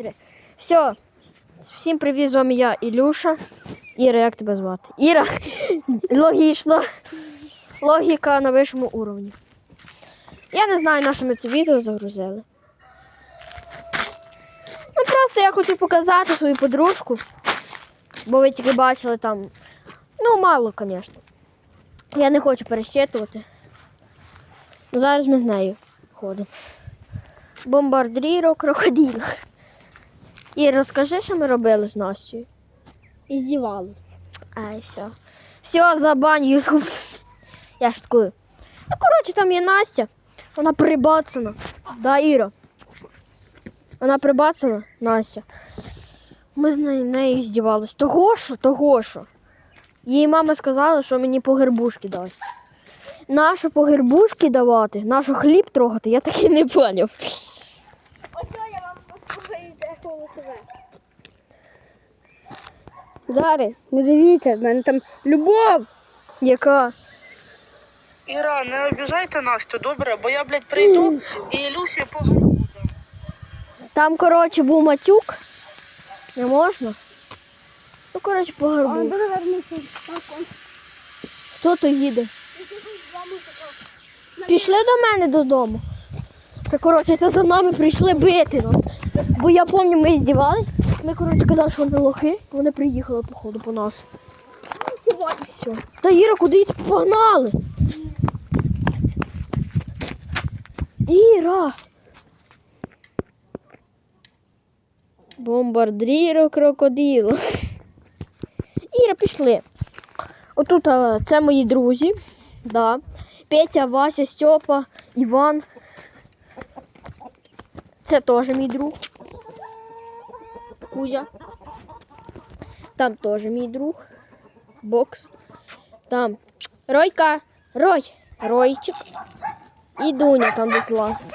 три. Все. Всім привіт, з вами я, Ілюша. Іра, як тебе звати? Іра. Логічно. Логіка на вищому уровні. Я не знаю, на що ми це відео загрузили. Ну просто я хочу показати свою подружку. Бо ви тільки бачили там. Ну, мало, звісно. Я не хочу перещитувати. Зараз ми з нею ходимо. Бомбардіро крокодил. І розкажи, що ми робили з Настю. І здівалась. Ай, все. Все, забань Ютуб. Я шуткую. Ну, коротше, там є Настя. Вона прибацана. Да, Іра. Вона прибацана, Настя. Ми з нею, здівалися. Того що, того що. Її мама сказала, що мені по гербушки дасть. Нащо по гербушки давати, нащо хліб трогати, я так і не поняв. Ось я вам покажу коло себе. Дари, Не дивіться, в мене там любов. яка? Іра, не обіжайте Настю, добре, бо я, блядь, прийду і Ілюші по горбу. Там, коротше, був матюк. Не можна. Ну, коротше, по А горбу. Хто то їде? Пішли до мене додому. Та коротше, це за нами прийшли бити нас. Бо я пам'ятаю, ми здівались. Ми, коротше, казали, що вони лохи, вони приїхали, походу, по нас. І все. Та Іра, куди погнали? Іра! Бомбардіро крокодило. Іра, пішли. Отут це мої друзі. Да. Петя, Вася, Степа, Іван. Це теж мій друг. Кузя. Там теж мій друг. Бокс. Там Ройка. Рой. Ройчик. І Дуня там десь лазить.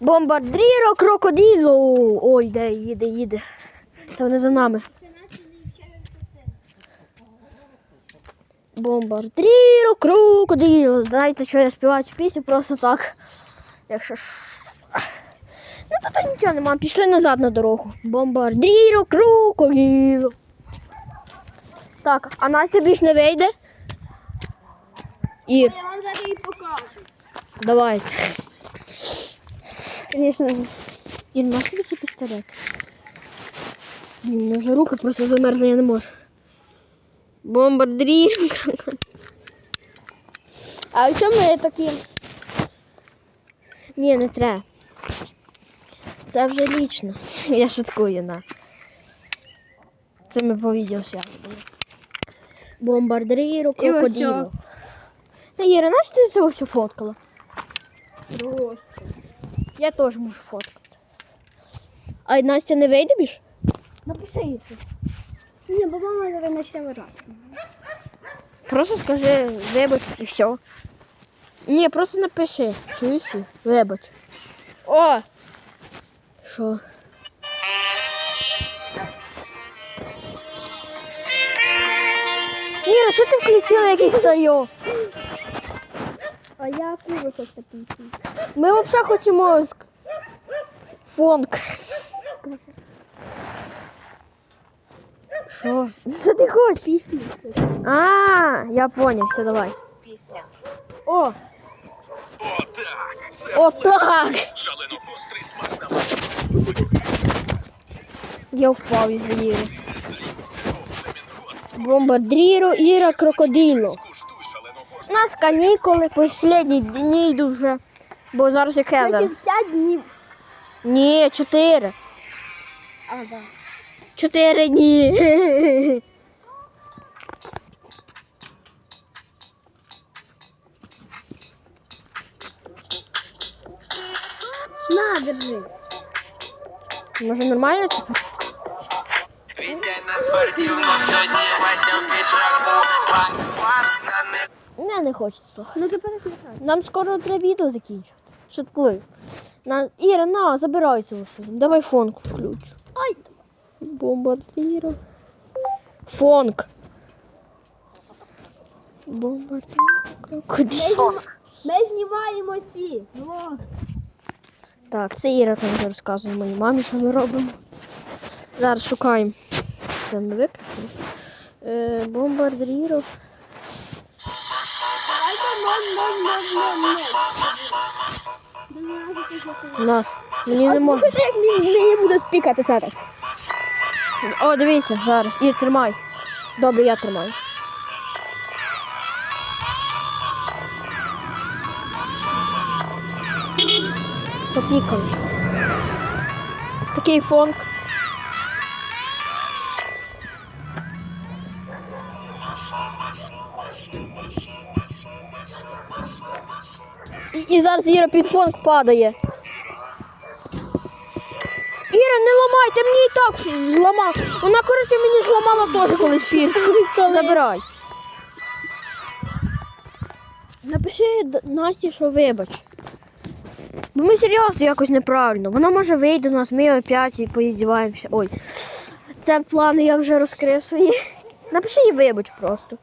Бомбардіро крокодило. Ой, де їде, їде. Це вони за нами. Бомбардіро крокодило. Знаєте, що я співаю цю пісню просто так. Якщо ж. Ну тут нічого нема. Пішли назад на дорогу. Бомбардіро крокодило. Так, а Настя більш не вийде. Ір, Я вам зараз її покажу. давай. Звісно, Ір, на тобі цей пістолет. Блін, у мене вже руки просто замерзли, я не можу. Крокодило. А в чому я такі? Ні, не треба. Це вже лічно. Я шуткую на. Це ми по відео зв'язували. Бомбардиру крокодилу. Та Іра, знаєш, ти це все фоткала? просто. Я теж можу фоткати. А Настя не вийде більш? Напиши її. Ні, бо мама зараз почне вирати. Просто скажи вибач і все. Ні, просто напиши. Чуєш? Вибач. О! Що? Іра, що ти включила якийсь старьо? А я куру щось таке. Ми взагалі хочемо ск- фонк. Що? Що ти хочеш? Пісні. А, я понял, все, давай. Пісня. О, О, так! Це о так! шалено гострий смак на Я впав із Іри. Бомбардіро, Іра, крокодило. У нас канікули, останні дні йдуть вже. Бо зараз вже? Значить, 5 днів. Ні, чотири. А, так. Чотири дні. На, держи. Може нормально тепер? Не, не хочеться слухати. Ну переключай. Нам скоро треба відео закінчувати. Шуткую. На... Іра, на, забирай цього сьогодні. Давай фонк включу. Ай. Бомбардіро. Фонк. Бомбардіро. Крокодил. Ми знімаємо ці. Так, це Іра там вже розказує моїй мамі, що ми робимо. Зараз шукаємо. Це ми виключили. Е, бомбардирів. Нас. Мені не можна. Слухайте, як мені, мені будуть пікати зараз. О, дивіться, зараз. Ір, тримай. Добре, я тримаю. Попікали. Такий фонк. І, і зараз Іра під фонк падає. Іра, не ламайте, мені і так зламав. Вона, коротше, мені зламала теж колись пірску. Забирай. Напиши Насті, що вибач. Бо ми серйозно якось неправильно. Вона може вийде до нас, ми опять і поїздіваємося. Ой. Це плани я вже розкрив свої. Напиши їй вибач просто.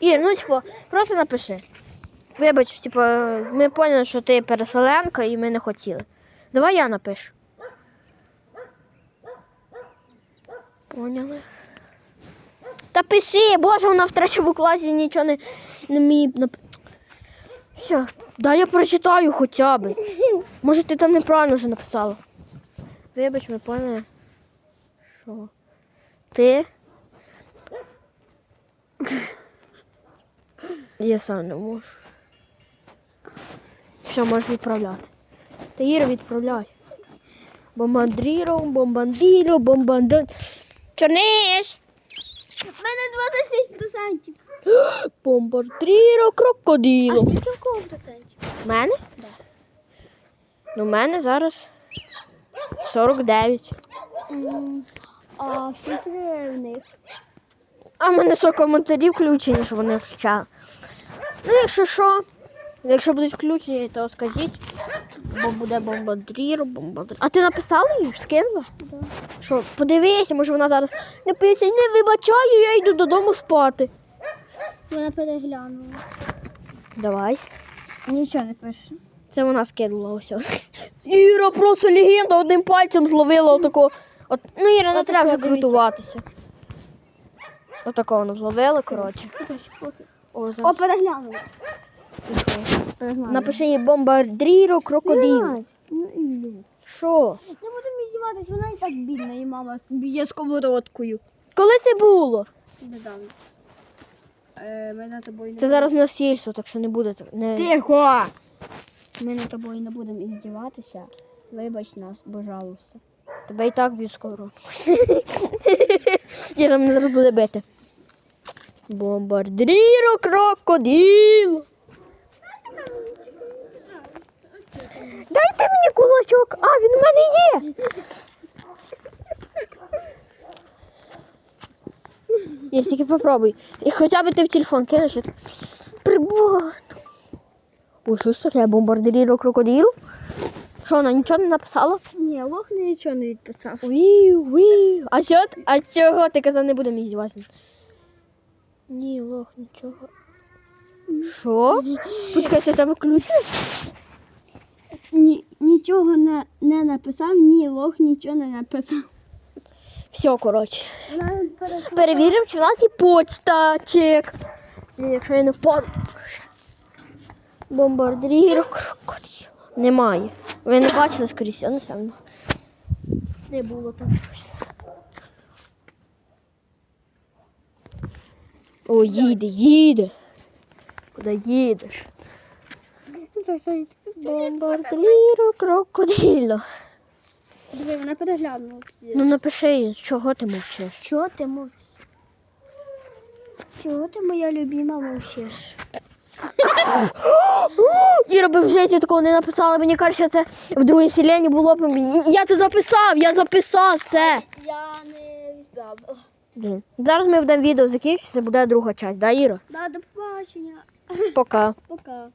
Ір, ну типу, просто напиши. Вибач, типу, ми поняли, що ти переселенка і ми не хотіли. Давай я напишу. Поняли. Та пиши, боже, вона в третьому класі нічого не, не вміє. нап- Все, дай я прочитаю хоча б. Може, ти там неправильно вже написала. Вибач, ми поняли. Що? Ти. Я сам не можу. Все, можеш відправляти. Та Іра, відправляй. Бомбандріро, бомбандіро, бомбандон. Чорниш! У мене 26%. Бомбардріро, крокодило. скільки у кого процентів? У мене? Ну, у мене зараз 49. А скільки в них? А в мене що коментарі включені, що вони включали. Ну, якщо що, якщо будуть включені, то скажіть. Бо буде бомбардріро, бомбардріро. А ти написала їй? Скинула? Що, подивися, може вона зараз напише, не вибачаю, я йду додому спати. Вона переглянула. Давай. Нічого не пише. Це вона скинула ось. Іра просто легенда одним пальцем зловила отако. От, ну, Іра, не треба вже крутуватися. Отако вона зловила, коротше. О, переглянула. Напиши їй бомбардріро крокодил. Ну Що? Не будемо здіватись, вона і так бідна, і мама б'є сковородкою. Коли це було? Недавно. Е, ми над тобою не Це зараз насильство, так що не буде. так- Не... Тихо! Ми над тобою не будемо іздіватися. Вибач нас, пожалуйста. Тебе і так б'ють скоро. Іра мене зараз буде бити. Бомбардріро крокодил. Дайте мені кулачок. А, він у мене є. Ір, тільки попробуй. І хоча б ти в телефон кинеш. я так Ой, що це таке? Бомбардиріро крокодил? Що, вона нічого не написала? Ні, лох нічого не відписав. Віу, віу. А що? А чого ти казав, не будемо іздіватися? Ні, лох, нічого. Що? Почекай, це в тебе включено? Ні, нічого не, не написав, ні, лох нічого не написав. Все, коротше. Перевіримо, чи в нас є почта. Чек. Якщо я не впаду. Крокодил. Немає. Ви не бачили, скоріше, напевно. Не було там. О, їде, їде. Куди їдеш? Бомбардиріро крокодило. Диви, вона переглянула. Ну напиши, чого ти мовчиш? Чого ти мовчиш? Чого ти моя любима мовчиш? Іра би в житті такого не написала, мені кажеться, це в другій селені було б. Я це записав, я записав це. Я не віддав. Блін. Зараз ми будемо відео закінчити, це буде друга частина, да, Іра? Да, до побачення. Пока. Пока.